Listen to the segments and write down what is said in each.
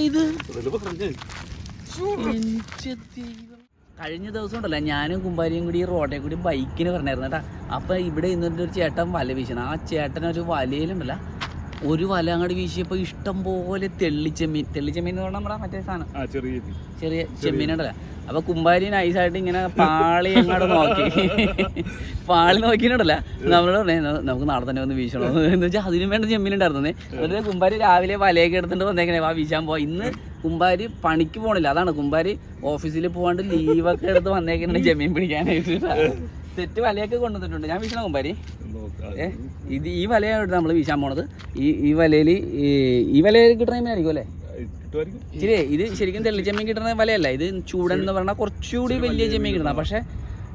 ഇത്. കഴിഞ്ഞ ദിവസം ഉണ്ടല്ലോ ഞാനും കുമ്പാരിയും കൂടി ഈ റോഡിൽ കൂടി ബൈക്കിന് പറഞ്ഞായിരുന്നു കേട്ടാ അപ്പൊ ഇവിടെ ഇന്നിട്ട് ഒരു ചേട്ടൻ വല വീശണം ആ ഒരു വലയിലുണ്ടല്ല ഒരു വല അങ്ങോട്ട് വീശിയപ്പോ ഇഷ്ടം പോലെ തെള്ളിച്ചെമ്മീൻ. തെള്ളിച്ചെമ്മീൻ എന്ന് പറഞ്ഞാൽ നമ്മുടെ മറ്റേ സാധനം ആ ചെറിയ ചെറിയ ചെമ്മീനുണ്ടല്ലോ അപ്പൊ കുമ്പാരി നൈസായിട്ട് ഇങ്ങനെ പാളി അങ്ങോട്ട് നോക്കി. പാളി നോക്കിയിട്ടുണ്ടല്ല. നമ്മളോട് പറഞ്ഞേ "ന- നമുക്ക് നാളെ തന്നെ ഒന്ന് വീശണം എന്ന് വെച്ചാൽ അതിനും വേണ്ട ചെമ്മീൻ ഉണ്ടായിരുന്നേ. എന്നിട്ട് കുമ്പാരി രാവിലെ വലയൊക്കെ എടുത്തിട്ട് വന്നേക്കണേ വാ വീശാൻ പോവാ. ഇന്ന് കുമ്പാരി പണിക്ക് പോണില്ല. അതാണ് കുമ്പാരി ഓഫീസിൽ പോകാണ്ട് ലീവൊക്കെ എടുത്ത് വന്നേക്കണേ ചെമ്മീൻ പിടിക്കാനായിട്ട്. തെറ്റ് വലയൊക്കെ കൊണ്ടുവന്നിട്ടുണ്ട്. ഞാൻ വീശണം കുമ്പാരി? ഏ. ഇത് ഈ വലയാണ് നമ്മൾ വീശാൻ പോണത് ഈ ഈ വലയിൽ ഈ വലയിൽ കിട്ടുന്ന മീനായിരിക്കും അല്ലേ? ശരിയേ ശരി ഇത് ശരിക്കും തെള്ളിച്ചെമ്മീൻ കിട്ടുന്ന വലയല്ല. ഇത് ചൂടൻ എന്ന് പറഞ്ഞാൽ കുറച്ചുകൂടി വലിയ ചെമ്മീൻ കിട്ടണം. പക്ഷെ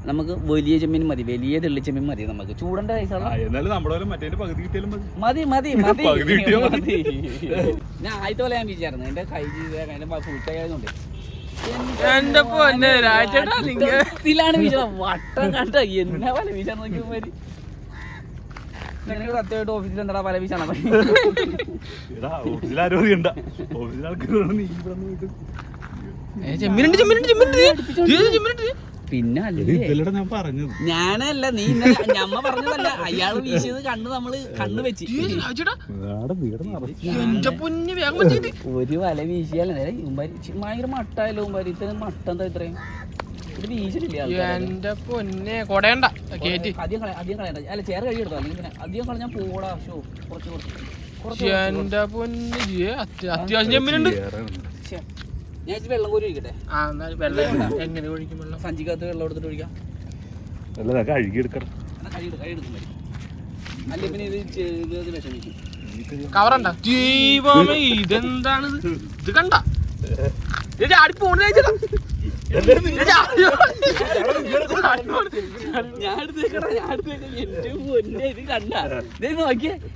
നമുക്ക് വലിയ ചെമ്മീൻ മതി. വലിയ തെള്ളിച്ചെമ്മീൻ മതി നമുക്ക്. ചൂടന്റെ പോലെ മതി. മതി മതി മതി. മതി. ഞാൻ ആദ്യത്തെ പോലെ ഞാൻ വീശായിരുന്നു എന്റെ കൈ അതിന്റെ ഫുൾ കൈ ആയതുകൊണ്ട്. എന്റെ പൊന്നെ രാജേട്ടാ വട്ടം കണ്ട എന്നാ വല വീശാൻ നോക്കിയമാര് സത്യമായിട്ട് ഓഫീസിൽ എന്താ പല വീശാണ് എടാ ഓഫീസിൽ ആരും അറിയണ്ട ഓഫീസിൽ ആൾക്കാർ നീ ഇവിടെ പോയിട്ട് ചെമ്മിനുണ്ട് ചെമ്മിനുണ്ട് ചെമ്മിനുണ്ട്. ചെമ്മിനുണ്ട്. പിന്നെ ഞാൻ പറഞ്ഞത്. ഞാനല്ല നീ ഞമ്മ പറഞ്ഞതല്ല. അയാൾ വീശിയത് കണ്ണ് നമ്മൾ കണ്ണ് വെച്ച്. ഒരു വല വീശിയാലേ ഭയങ്കര മട്ടായാലും ഉമ്പാരി ഇത്രയും മട്ടം എന്താ ഇത്രയും. എന്റെ പൊന്നെ കൊടയണ്ട. കേറ്റി. അധികം കളയ കളയണ്ട. അല്ല ചേർ കഴി എടുത്തോ? പിന്നെ അധികം കളഞ്ഞാൽ പോടാ. ഷോ കുറച്ച് കുറച്ച്. കുറച്ച് എന്റെ പൊന്ന് അത്യാവശ്യം. ഞാൻ വെള്ളം കോരി ഒഴിക്കട്ടെ? ആ എന്നാലും വെള്ളം എങ്ങനെ ഒഴിക്കും വെള്ളം? സഞ്ചിക്കകത്ത് വെള്ളം എടുത്തിട്ട് ഒഴിക്കാം. അല്ല പിന്നെ ഇത് വിഷമിക്കും കവറുണ്ട. ദൈവമേ ഇതെന്താണ് ഇത്? കണ്ട. ഇത് ചാടി പോണ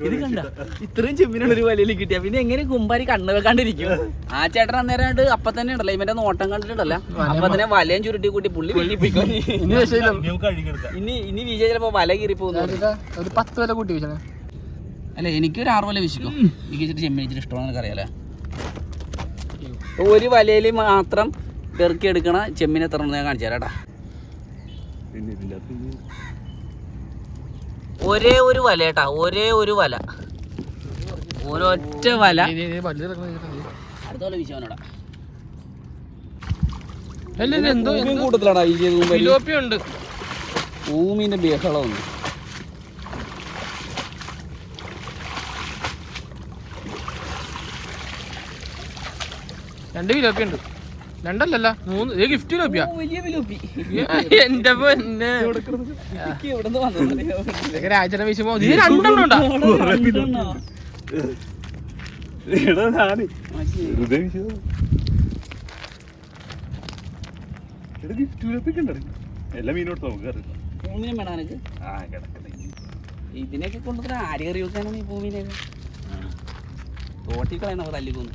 ഇത് കണ്ട ഇത്രയും ചെമ്മിനുള്ള ഒരു വലയിൽ കിട്ടിയ പിന്നെ എങ്ങനെ കുമ്പാരി കണ്ണ് വെക്കാണ്ടിരിക്കും ആ ചേട്ടൻ അന്നേരമായിട്ട് അപ്പൊ തന്നെ ഉണ്ടല്ലോ ഇവന്റെ നോട്ടം കണ്ടിട്ടുണ്ടല്ലോ അപ്പൊ തന്നെ വലയും ചുരുട്ടി കൂട്ടി പുള്ളി വെള്ളി പോയിക്കോ ഇനി ഇനി വിജയ ചിലപ്പോ വല കീറി പോകുന്നു ഒരു പത്ത് വില കൂട്ടി വെച്ചാൽ അല്ല എനിക്കൊരു ആറ് വല വിശിക്കും എനിക്ക് ചെമ്മീൻ ഇച്ചിരി ഇഷ്ടമാണെന്ന് അറിയാലോ. ഒരു വലയിൽ മാത്രം പെറുക്കി എടുക്കണ ചെമ്മീൻ എത്ര ഞാൻ കാണിച്ചു ഇനി ഒരേ ഒരു വല കേട്ടാ ഒരേ ഒരു വല. ഒരൊറ്റ വല. അടുത്ത വല വിശാനോടാ കൂട്ടത്തിലാടാ ഈ ഉണ്ട്. ഭൂമിന്റെ ബഹളമൊന്നും രണ്ട് ഫിലോപ്പിയ ഉണ്ട്. രണ്ടല്ലല്ല മൂന്ന്. ഗിഫ്റ്റ് വിലോപ്പി എന്റെ പൊന്നെ. രാജന വീശുമ്പോ രണ്ടെണ്ണം ഉണ്ടാ? എല്ലാ മീനോട്ട് നമുക്ക് വേണം എനിക്ക് ആ ഇതിനൊക്കെ കൊണ്ടുവന്ന ആര് കറി വെക്കാനാണ് ഈ ഭൂമിയിലേക്ക്? തോട്ടിക്കളയാണ് അവർ തല്ലിക്കൊന്നു.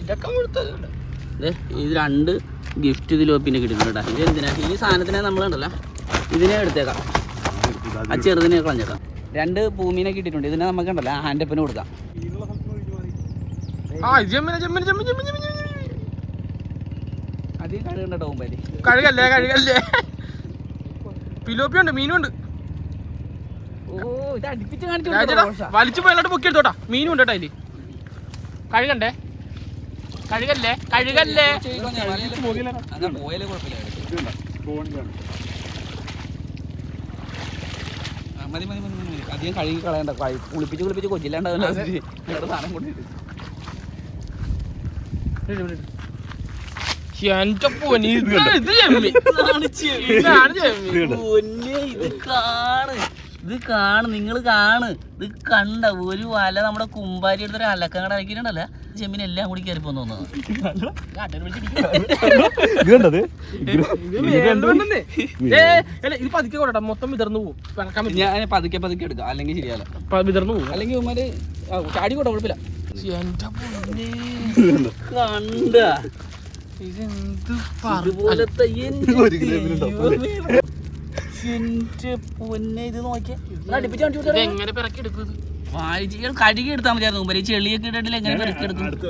ഇതൊക്കെ കൊടുത്തതുണ്ട്. ഇത് രണ്ട് ഗിഫ്റ്റ് ഇതിലോ പിന്നെ കിട്ടുന്നുണ്ട് ഇത് എന്തിനാ? ഈ സാധനത്തിനെ നമ്മൾ ഉണ്ടല്ലോ ഇതിനെ എടുത്തേക്കാം. ആ ചെറുതിനെ കളഞ്ഞേക്കാം. രണ്ട് ഭൂമിനെ കിട്ടിയിട്ടുണ്ട്. ഇതിനെ നമുക്ക് ഉണ്ടല്ലോ ഹാൻഡപ്പിന് കൊടുക്കാം. അധികം കഴുകണ്ട കഴുകല്ലേ കഴുകല്ലേ? വലിച്ചു പോയാലോട്ട് പൊക്കി എടുത്തോട്ടാ മീനും ഉണ്ട് കേട്ടോ അതിൽ. കഴുകണ്ടേ? കഴുകല്ലേ? കഴുകല്ലേ? മതി മതി മതി. അധികം കഴുകി കളയണ്ട. കുളിപ്പിച്ച് കുളിപ്പിച്ച് കൊച്ചില്ലാണ്ടാവുന്ന സാധനം കൊണ്ടിട്ട് എന്റെ പൊന്നി ഇത് ഇത് ചെമ്മി ഇതാണ് ചെമ്മി പൊന്നെ ഇത് കാണ്. ഇത് കാണ് നിങ്ങൾ കാണ്. ഇത് കണ്ട ഒരു വല നമ്മുടെ കുമ്പാരി എടുത്തൊരു അലക്കം കട ഇറക്കിയിട്ടുണ്ടല്ല ചെമ്മിന് എല്ലാം കൂടി കയറി പോന്ന് തോന്നുന്നു. ഇത് കണ്ടത്? ഇത് മേലോട്ടുണ്ടേ. ഏ, അല്ല, ഇത് പതുക്കെ കൊണ്ടാ മൊത്തം വിതർന്നു പോകും. ഞാൻ പതുക്കെ പതുക്കെ എടുക്കാം. അല്ലെങ്കിൽ ശരിയല്ല വിതർന്നു പോകും അല്ലെങ്കിൽ ഉമ്മാര് ചാടി കൂടെ കുഴപ്പമില്ല. കണ്ട. ഇതെന്ത് പറ ഇതുപോലത്തെ കഴുകി എടുത്താൽ മതിയായിരുന്നു മുമ്പ് ചെളിയൊക്കെ ഇട്ടിട്ടില്ല എങ്ങനെ പെറുക്കി എടുക്കും അടുത്ത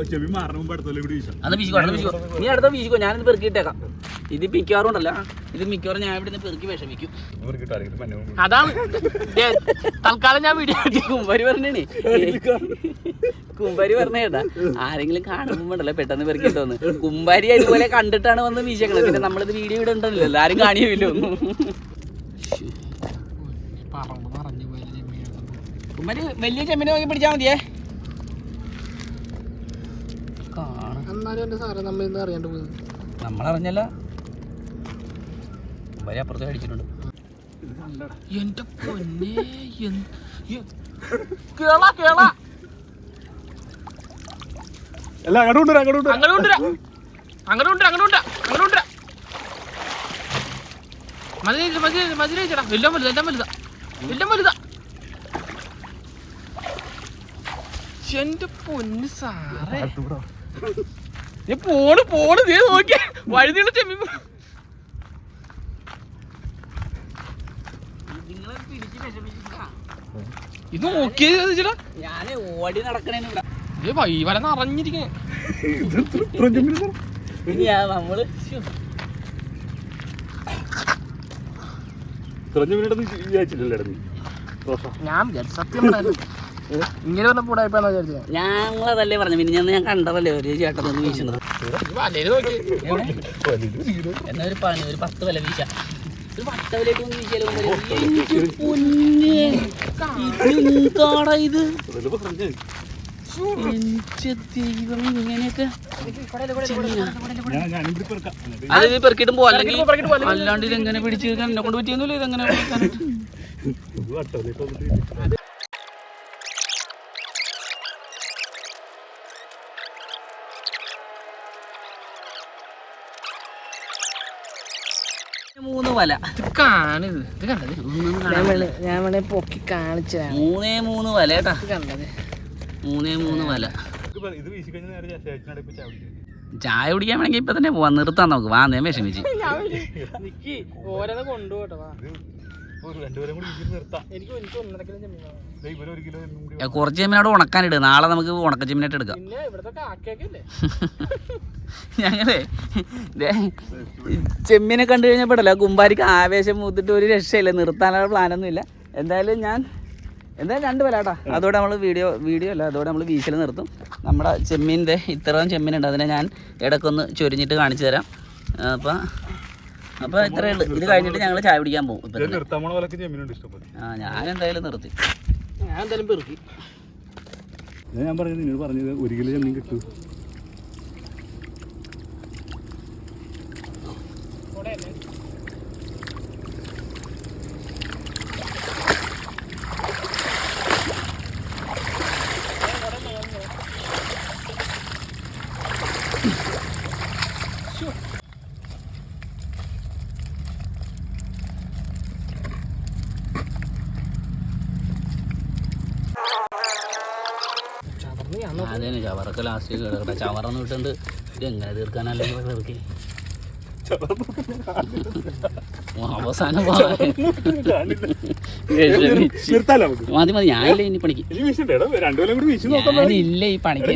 അത് വീശിക്കോ അടുത്ത വീശിക്കോ നീ അടുത്ത വീശിക്കോ ഞാനിത് പെറുക്കിയിട്ടേക്കാം. ഇത് മിക്കവാറും ഉണ്ടല്ല. ഇത് മിക്കവാറും ഞാൻ ഇവിടെ നിന്ന് പെറുക്കി വിഷമിക്കും. അതാണ്. തൽക്കാലം ഞാൻ വീഡിയോ കുമ്പരി പറഞ്ഞേ കുമ്പാരി പറഞ്ഞേട്ടാ ആരെങ്കിലും ആരെങ്കിലും കാണുമ്പോണ്ടല്ലോ പെട്ടെന്ന് പെറുക്കിട്ടോന്ന് കുമ്പാരി അതുപോലെ കണ്ടിട്ടാണ് വന്ന് വീശക്കണത് പിന്നെ നമ്മളിത് വീഡിയോ ഇവിടെ ഉണ്ടല്ലോ ആരും കാണിയുമില്ല ഒന്നും കുമ്പാരി വലിയ ചെമ്മിനെ നോക്കി പിടിച്ചാ മതിയേ. നമ്മളറിഞ്ഞല്ല. അപ്പുറത്ത് അടിച്ചിട്ടുണ്ട് എന്റെ പൊന്നെ കേള കേള. അല്ല അങ്ങോട്ട് അങ്ങോട്ട് മതി മതി മതി വലുതാ വലുതാ. വലുതാ. എന്റെ പൊന്ന് സാറേ. നീ പോണ് പോണ് നീ നോക്കിയ. വഴുതിയുള്ള ചെമ്മീൻ ഇത് നോക്കിയത് ഞാൻ ഓടി നടക്കണേന് ഇവിടെ. ഏ വൈ വല നിറഞ്ഞിരിക്കണേ. ഇനി ആ നമ്മൾ ഞാൻ സത്യം ഇങ്ങനെ പറഞ്ഞ പൂടായ്പാന്ന് വിചാരിച്ചത് ഞങ്ങളതല്ലേ പറഞ്ഞു. പിന്നെ ഞാൻ കണ്ടതല്ലേ ഒരു ചേട്ടൻ ഒന്ന് വീശുന്നത്. എന്നാ ഒരു പണി ഒരു പത്ത് വില വീശ. പൊന്നേ. ഇതെന്താടാ ഇത്? എങ്ങനെ പിടിച്ചു ഇങ്ങനെയൊക്കെ. അല്ലാണ്ട് എന്നെ കൊണ്ട് പറ്റിയൊന്നുമില്ല ഇതെങ്ങനെ പിടിക്കാനായിട്ട് ഇത് വട്ടത്തിലേക്ക് വന്നിട്ട് മൂന്ന് വല. ഇത് കാണിത് ഇത് കണ്ടത്? ഞാൻ വേണേ പൊക്കി കാണിച്ചതാണ് മൂന്നേ മൂന്ന് വല കേട്ടാ കണ്ടത്. മൂന്നേ മൂന്ന് വല. ചായ കുടിക്കാൻ വേണമെങ്കിൽ ഇപ്പൊ തന്നെ പോവാ. നിർത്താൻ നമുക്ക്. വാ നേമേ ഓരോന്ന് കൊണ്ടുപോട്ടെ കുറച്ച് ചെമ്മീനോട് ഉണക്കാനിട്. നാളെ നമുക്ക് ഉണക്ക ചെമ്മീനായിട്ട് എടുക്കാം. ഞങ്ങളെ ദേ, ചെമ്മീനെ കണ്ടു കഴിഞ്ഞപ്പോഴല്ല കുമ്പാരിക്ക് ആവേശം മൂത്തിട്ട് ഒരു രക്ഷയില്ല. നിർത്താനുള്ള പ്ലാനൊന്നും ഇല്ല. എന്തായാലും ഞാൻ എന്തായാലും രണ്ട് വില കേട്ടോ അതോടെ നമ്മൾ വീഡിയോ വീഡിയോ അല്ല അതോടെ നമ്മൾ വീശിൽ നിർത്തും. നമ്മുടെ ചെമ്മീന്റെ ഇത്രയും ചെമ്മീനുണ്ട്. അതിനെ ഞാൻ ഇടയ്ക്കൊന്ന് ചൊരിഞ്ഞിട്ട് കാണിച്ചു തരാം. അപ്പം അപ്പോൾ ഇത്രേ ഉള്ളു. ഇത് കഴിഞ്ഞിട്ട് ഞങ്ങൾ ചായ പിടിക്കാൻ പോകും ആ ഞാൻ എന്തായാലും നിർത്തി. ഞാൻ എന്തായാലും പെറുക്കി. ഞാൻ പറഞ്ഞത് നിന്നോട് പറഞ്ഞത് ഒരു കിലോ ജമീൻ കിട്ടൂ. ചവർന്ന് ഞാൻ അതേ ചവറൊക്കെ ലാസ്റ്റ് കിടക്കട്ടെ ചവറൊന്നും ഇട്ടുണ്ട് ഇത് എങ്ങനെ തീർക്കാനല്ലെങ്കിൽ തീർക്കി അവസാനം മതി മതി. ഞാനില്ല ഇനി പണിക്ക്. ഞാനില്ല ഈ പണിക്ക്